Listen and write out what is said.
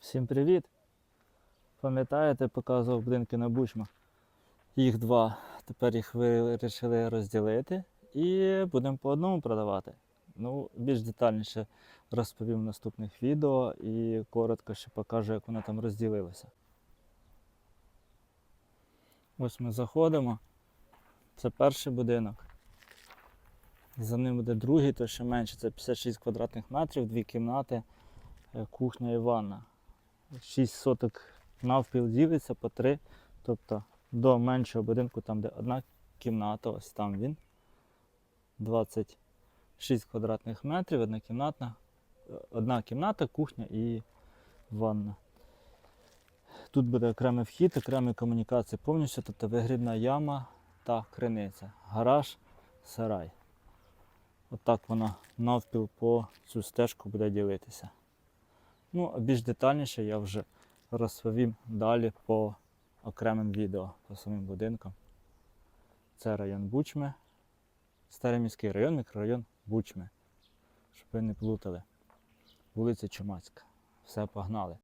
Всім привіт! Пам'ятаєте, показував будинки на Бучмах? Їх два. Тепер їх вирішили розділити і будемо по одному продавати. Ну, більш детальніше розповім в наступних відео і коротко ще покажу, як вони там розділилися. Ось ми заходимо. Це перший будинок. За ним буде другий, то ще менше. Це 56 квадратних метрів, дві кімнати, е, кухня і ванна. 6 соток навпіл ділиться по 3. Тобто до меншого будинку, там, де одна кімната, ось там він. 26 квадратних метрів, одна кімнатна, е, одна кімната, кухня і ванна. Тут буде окремий вхід, окремі комунікації повністю, тобто вигрібна яма та криниця. Гараж, сарай. Отак вона навпіл по цю стежку буде ділитися. Ну, а більш детальніше я вже розповім далі по окремим відео по самим будинкам. Це район Бучми, Старий міський район, мікрорайон Бучми. Щоб ви не плутали. Вулиця Чумацька. Все погнали.